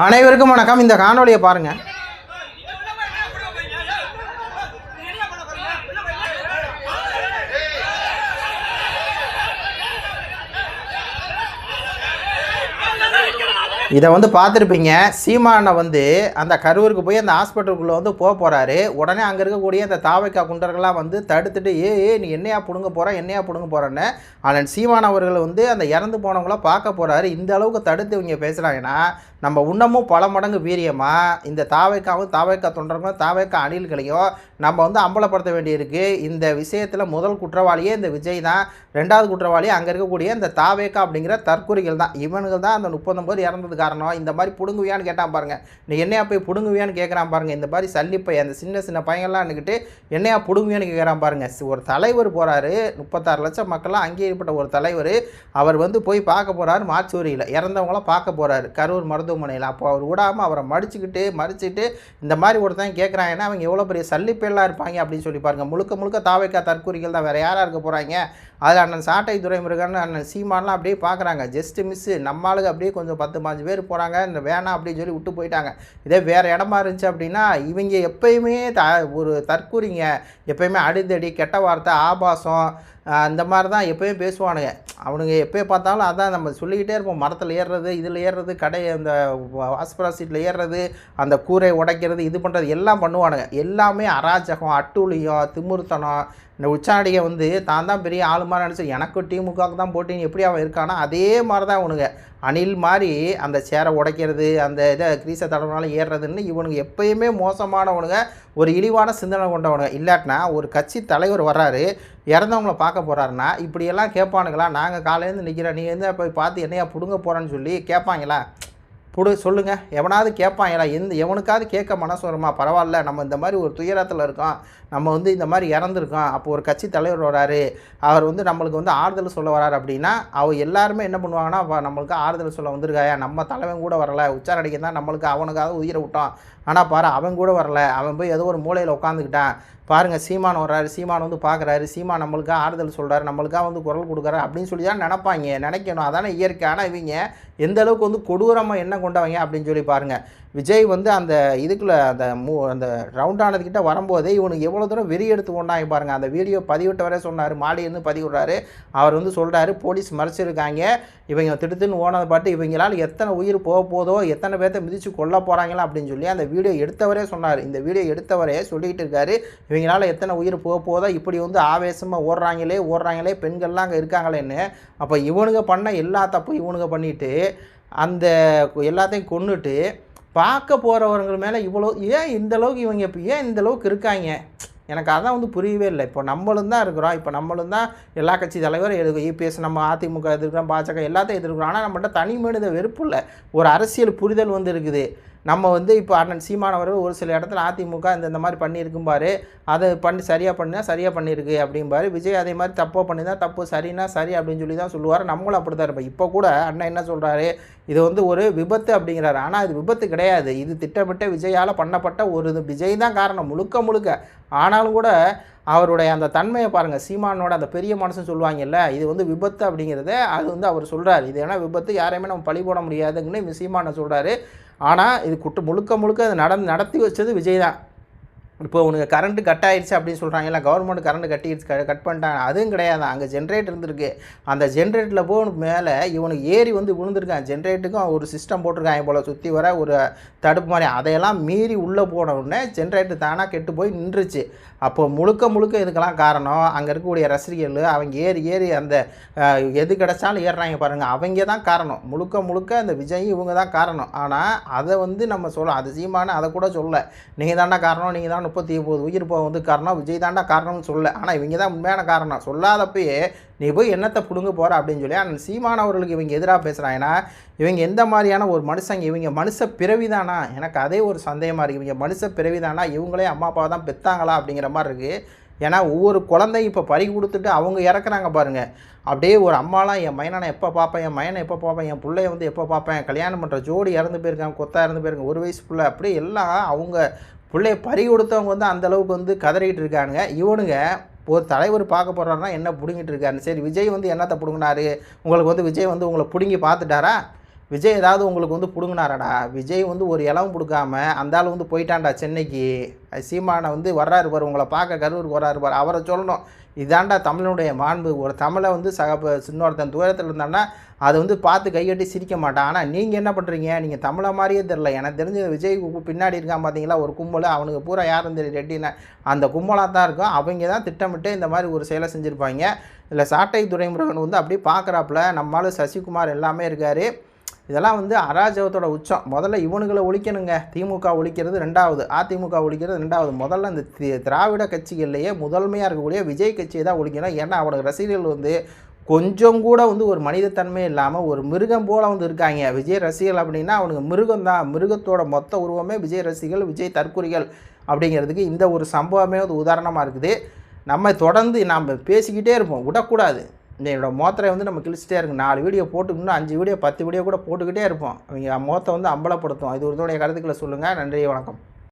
அனைவருக்கும் வணக்கம். இந்த காணொலியை பாருங்கள் இதை வந்து பார்த்துருப்பீங்க. சீமானை வந்து அந்த கரூருக்கு போய் அந்த ஹாஸ்பிட்டலுக்குள்ளே வந்து போக போகிறாரு உடனே அங்கே இருக்கக்கூடிய அந்த தாவைக்கா குண்டர்கள்லாம் வந்து தடுத்துட்டு ஏ ஏ நீ என்னையா பிடுங்க போகிற என்னையா பிடுங்க போகிறேன்னு ஆனால் சீமான் அவர்கள் வந்து அந்த இறந்து போனவங்கள பார்க்க போகிறாரு இந்த அளவுக்கு தடுத்து இவங்க பேசுகிறாங்கன்னா நம்ம இன்னமும் பல மடங்கு வீரியமாக இந்த தாவைக்காவும் தாவைக்கா தொண்டர்களும் தாவைக்கா அணில்களையும் நம்ம வந்து அம்பலப்படுத்த வேண்டியிருக்கு. இந்த விஷயத்தில் முதல் குற்றவாளியே இந்த விஜய் தான். ரெண்டாவது குற்றவாளி அங்கே இருக்கக்கூடிய இந்த தாவேக்கா அப்படிங்கிற தற்கொலைகள் தான். இவனுகள் தான் அந்த முப்பத்தொம்பது இறந்ததுக்கு காரணம் இந்த மாதிரி புடுங்குவியான்னு கேட்டான் பாருங்க. நீ என்னையா போய் புடுங்குவியான்னு கேட்குறான் பாருங்க. இந்த மாதிரி சல்லிப்பை அந்த சின்ன சின்ன பையன்லாம்னுக்கிட்டு என்னையா புடுங்குவியான்னு கேட்குறான் பாருங்க. ஒரு தலைவர் போகிறாரு முப்பத்தாறு லட்சம் மக்கள்லாம் அங்கீகரிக்கப்பட்ட ஒரு தலைவர். அவர் வந்து போய் பார்க்க போகிறாரு மாச்சூரியில். இறந்தவங்களாம் பார்க்க போகிறாரு கரூர் மருத்துவமனையில். அப்போ அவர் விடாமல் அவரை மடிச்சுக்கிட்டு மறிச்சுட்டு இந்த மாதிரி ஒருத்தன் கேட்குறாங்கன்னா அவங்க எவ்வளோ பெரிய சல்லிப்பெல்லாம் இருப்பாங்க அப்படின்னு சொல்லி பாருங்க. முழுக்க முழுக்க தாவைக்கா தற்கூரிகள் தான் வேறு யாராக இருக்க போகிறாங்க அதில் அண்ணன் சாட்டை துரைமுருகன் அண்ணன் சீமான்லாம் அப்படியே பார்க்குறாங்க. Just miss. நம்ம ஆளுங்க அப்படியே கொஞ்சம் பத்து பாஞ்சு பேர் பேர் போகிறாங்க இந்த வேணாம் அப்படின்னு சொல்லி விட்டு போயிட்டாங்க. இதே வேறு இடமா இருந்துச்சு அப்படின்னா இவங்க எப்பயுமே த ஒரு தற்கூறிங்க. எப்பயுமே அடிதடி கெட்ட வார்த்தை ஆபாசம் அந்த மாதிரி தான் எப்பயும் பேசுவானுங்க. அவனுங்க எப்போ பார்த்தாலும் அதான் நம்ம சொல்லிக்கிட்டே இருப்போம். மரத்தில் ஏறுறது இதில் ஏறுறது கடை அந்த வாஸ்பரா சீட்டில் ஏறுறது அந்த கூரை உடைக்கிறது இது பண்ணுறது எல்லாம் பண்ணுவானுங்க. எல்லாமே அராஜகம் அட்டூழியம் திமுர்த்தனம். இந்த உச்சாடியை வந்து தான் தான் பெரிய ஆளு நினச்சி எனக்கும் திமுகவுக்கு தான் போட்டின்னு எப்படி அவன் இருக்கானா அதே மாதிரி தான் அவனுங்க அணில் மாதிரி அந்த சேரை உடைக்கிறது அந்த இதை கிரீச தடவனால ஏறுறதுன்னு இவனுங்க எப்பயுமே மோசமானவனுங்க. ஒரு இழிவான சிந்தனை கொண்டவனுங்க. இல்லாட்டினா ஒரு கட்சி தலைவர் வர்றாரு. இறந்தவங்கள பார்க்க போகிறாருன்னா இப்படியெல்லாம் கேட்பானுங்களா? நாங்கள் காலையிலேருந்து நிற்கிறோம் நீ வந்து போய் பார்த்து என்னையா பிடுங்க போகிறேன்னு சொல்லி கேட்பாங்களா? புடு சொல்லுங்கள் எவனாவது கேட்பான் ஏன்னா எந்த எவனுக்காவது கேட்க மனசு வருமா? பரவாயில்ல நம்ம இந்த மாதிரி ஒரு துயரத்தில் இருக்கோம். நம்ம வந்து இந்த மாதிரி இறந்துருக்கோம். அப்போ ஒரு கட்சி தலைவர் வராரு. அவர் வந்து நம்மளுக்கு வந்து ஆறுதல் சொல்ல வராரு அப்படின்னா அவர் எல்லாருமே என்ன பண்ணுவாங்கன்னா நம்மளுக்கு ஆறுதல் சொல்ல வந்திருக்காயா? நம்ம தலைவன் கூட வரல. உச்சாரடிக்க தான் நம்மளுக்கு அவனுக்காவது உயிரை விட்டோம். ஆனால் பாரு அவன் கூட வரல. அவன் போய் ஏதோ ஒரு மூலையில் உட்காந்துக்கிட்டான் பாருங்கள் சீமான் வர்றாரு. சீமான் வந்து பார்க்குறாரு சீமான் நம்மளுக்கு ஆறுதல் சொல்கிறாரு நம்மளுக்காக வந்து குரல் கொடுக்குறாரு அப்படின்னு சொல்லி தான் நினைப்பாங்க. நினைக்கணும். அதானே இயற்கை. ஆனால் இவங்க எந்த அளவுக்கு வந்து கொடூரமாக என்ன கொண்டவங்க அப்படின்னு சொல்லி பாருங்கள் விஜய் வந்து அந்த இதுக்குள்ளே அந்த மூ அந்த ரவுண்டானதுக்கிட்ட வரும்போதே இவனுக்கு எவ்வளோ தூரம் வெறி எடுத்து கொண்டாங்க பாருங்கள் அந்த வீடியோ பதிவிட்டவரே சொன்னார் மாடியிருந்து பதிவிடுறாரு அவர் வந்து சொல்கிறாரு போலீஸ் மறைச்சிருக்காங்க. இவங்க திடுத்துன்னு ஓனதை பாட்டு இவங்களால் எத்தனை உயிர் போக போதோ எத்தனை பேர்த்த மிதித்து கொல்ல போகிறாங்களா அப்படின்னு சொல்லி அந்த வீடியோ எடுத்தவரே சொன்னார். இந்த வீடியோ எடுத்தவரே சொல்லிக்கிட்டு இருக்காரு இவங்களால் எத்தனை உயிர் போக போதோ இப்படி வந்து ஆவேசமாக ஓடுறாங்களே ஓடுறாங்களே பெண்கள்லாம் அங்கே இருக்காங்களேன்னு. அப்போ இவனுங்க பண்ண எல்லா தப்பும் இவனுங்க பண்ணிவிட்டு அந்த எல்லாத்தையும் கொண்டுட்டு பார்க்க போகிறவங்க மேலே இவ்வளோ ஏன் இந்த அளவுக்கு இவங்க இப்போ ஏன் இந்தளவுக்கு இருக்காங்க? எனக்கு அதான் வந்து புரியவே இல்லை. இப்போ நம்மளும் தான் இருக்கிறோம். இப்போ நம்மளும் தான் எல்லா கட்சி தலைவரும் எதிர்க்கும் இபிஎஸ் நம்ம அதிமுக எதிர்க்கிறோம் பாஜக எல்லாத்தையும் எதிர்க்கிறோம். ஆனால் நம்மகிட்ட தனி மனித வெறுப்பு இல்லை. ஒரு அரசியல் புரிதல் வந்து இருக்குது. நம்ம வந்து இப்போ அண்ணன் சீமானவர்கள் ஒரு சில இடத்துல அதிமுக இந்த இந்த மாதிரி பண்ணியிருக்கும்பாரு அதை பண்ணி சரியாக பண்ணினா சரியாக பண்ணியிருக்கு அப்படிம்பாரு. விஜய் அதே மாதிரி தப்போ பண்ணினா தப்பு சரினா சரி அப்படின்னு சொல்லி தான் சொல்லுவார். நம்மளும் அப்படி தான் இருப்போம். இப்போ கூட அண்ணன் என்ன சொல்கிறாரு இது வந்து ஒரு விபத்து அப்படிங்கிறாரு. ஆனால் இது விபத்து கிடையாது. இது திட்டமிட்ட விஜயால் பண்ணப்பட்ட ஒரு இது. விஜய் தான் காரணம். முழுக்க முழுக்க. ஆனாலும் கூட அவருடைய அந்த தன்மையை பாருங்கள் சீமானோட அந்த பெரிய மனசுன்னு சொல்லுவாங்கல்ல இது வந்து விபத்து அப்படிங்கிறத அது வந்து அவர் சொல்கிறார் இது ஏன்னா விபத்து யாரையுமே நம்ம பழி போட முடியாதுங்கன்னு சீமானை சொல்கிறாரு ஆனால் இது குட்டு முழுக்க முழுக்க அது நடந்து நடத்தி வச்சது விஜய் தான். இப்போ உனக்கு கரண்ட்டு கட் ஆயிடுச்சு அப்படின்னு சொல்கிறாங்கல்ல கவர்மெண்ட் கரண்ட் கட்டிடுச்சு கட் பண்ணிட்டாங்க. அதுவும் கிடையாது. அங்கே ஜென்ரேட் இருந்திருக்கு. அந்த ஜென்ரேட்டரில் போகணுக்கு மேலே இவனுக்கு ஏறி வந்து விழுந்திருக்கான். ஜென்ரேட்டுக்கும் ஒரு சிஸ்டம் போட்டிருக்காங்க போல். சுற்றி வர ஒரு தடுப்பு மாதிரி. அதையெல்லாம் மீறி உள்ளே போன உடனே ஜென்ரேட்டர் தானாக கெட்டு போய் நின்றுச்சு. அப்போ முழுக்க முழுக்க இதுக்கெல்லாம் காரணம் அங்கே இருக்கக்கூடிய ரசிகர்கள் அவங்க ஏறி ஏறி அந்த எது கிடைச்சாலும் ஏறுறாங்க பாருங்கள் அவங்க தான் காரணம். முழுக்க முழுக்க அந்த விஜய் இவங்க தான் காரணம். ஆனால் அதை வந்து நம்ம சொல்லலாம் அது சீமான அதை கூட சொல்ல. நீங்கள் தாண்டா காரணம் நீங்கள் தான் முப்பத்தி ஒம்பது உயிர் போக வந்து காரணம் விஜய் தாண்டா காரணம்னு சொல்ல ஆனால் இவங்க தான் உண்மையான காரணம். சொல்லாதப்பயே நீ போய் என்னத்தை பிடுங்க போகிற அப்படின்னு சொல்லி ஆனால் சீமானவர்களுக்கு இவங்க எதிராக பேசுகிறாங்கன்னா இவங்க எந்த மாதிரியான ஒரு மனுஷங்க? இவங்க மனுஷ பிறவிதானா? எனக்கு அதே ஒரு சந்தேகமாக இருக்குது இவங்க மனுஷ பிறவிதானா? இவங்களே அம்மா அப்பா தான் பெற்றாங்களா அப்படிங்கிற மாதிரி இருக்குது ஏன்னா ஒவ்வொரு குழந்தையும் இப்போ பறி கொடுத்துட்டு அவங்க இறக்குறாங்க பாருங்கள் அப்படியே ஒரு அம்மாலாம் என் மையனை எப்போ பார்ப்பேன் என் மையனை எப்போ பார்ப்பேன் என் பிள்ளைய வந்து எப்போ பார்ப்பேன் கல்யாணம் பண்ணுற ஜோடி இறந்து போயிருக்காங்க கொத்தா இறந்து போயிருக்காங்க ஒரு வயசு பிள்ளை. அப்படியே எல்லாம் அவங்க பிள்ளைய பறி கொடுத்தவங்க வந்து அந்த அளவுக்கு வந்து கதறிக்கிட்டு இருக்கானுங்க. இவனுங்க ஒரு தலைவர் பார்க்க போகிறாருன்னா என்ன பிடுங்கிட்டு இருக்காரு? சரி விஜய் வந்து என்னத்தை பிடுங்கினாரு? உங்களுக்கு வந்து விஜய் வந்து உங்களை பிடுங்கி பார்த்துட்டாரா? விஜய் ஏதாவது உங்களுக்கு வந்து பிடுங்கினாராடா? விஜய் வந்து ஒரு இளவும் கொடுக்காம அந்த ஆள் வந்து போயிட்டான்டா சென்னைக்கு. சீமானை வந்து வர்றாரு பார் உங்களை பார்க்க கரூருக்கு வர்றாரு பார் அவரை சொல்லணும். இதாண்டா தமிழனுடைய மாண்பு. ஒரு தமிழை வந்து சக சின்னொருத்தன் தூரத்தில் இருந்தான்னா அதை வந்து பார்த்து கைகட்டி சிரிக்க மாட்டான். ஆனால் நீங்கள் என்ன பண்ணுறீங்க நீங்கள் தமிழை மாதிரியே தெரில எனக்கு தெரிஞ்ச விஜய் பின்னாடி இருக்கான் பார்த்தீங்களா ஒரு கும்பல். அவனுக்கு பூரா யாரும் தெரியும் ரெட்டினா. அந்த கும்பலாக தான் இருக்கும். அவங்க தான் திட்டமிட்டு இந்த மாதிரி ஒரு செயலை செஞ்சுருப்பாங்க. இல்லை சாட்டை துரைமுருகன் வந்து அப்படியே பார்க்குறாப்புல நம்மளால் சசிகுமார் எல்லாமே இருக்கார். இதெல்லாம் வந்து அராஜகத்தோட உச்சம். முதல்ல இவனுங்களை ஒழிக்கணுங்க. திமுக ஒழிக்கிறது ரெண்டாவது அதிமுக ஒழிக்கிறது ரெண்டாவது. முதல்ல இந்த தி- திராவிட கட்சிகள்லேயே முதன்மையாக இருக்கக்கூடிய விஜய் கட்சியை தான் ஒழிக்கணும். ஏன்னா அவனுக்கு ரசிகர்கள் வந்து கொஞ்சம் கூட வந்து ஒரு மனிதத்தன்மை இல்லாமல் ஒரு மிருகம் போல் வந்து இருக்காங்க. விஜய் ரசிகர்கள் அப்படின்னா அவனுக்கு மிருகம் தான். மிருகத்தோட மொத்த உருவமே விஜய் ரசிகர்கள் விஜய் தற்கொலைகள் அப்படிங்கிறதுக்கு இந்த ஒரு சம்பவமே ஒரு உதாரணமாக இருக்குது. நம்ம தொடர்ந்து நாம் பேசிக்கிட்டே இருப்போம். விடக்கூடாது. என்னோடய என்னோட மோத்தரை வந்து நம்ம கிழிச்சிட்டே இருக்கும் நாலு வீடியோ போட்டுக்கணும் அஞ்சு வீடியோ பத்து வீடியோ கூட போட்டுக்கிட்டே இருப்போம். அவங்க மோத்தை வந்து அம்பலப்படுத்தும். இது ஒருத்தோடைய கருத்துக்களை சொல்லுங்கள் நன்றி வணக்கம்.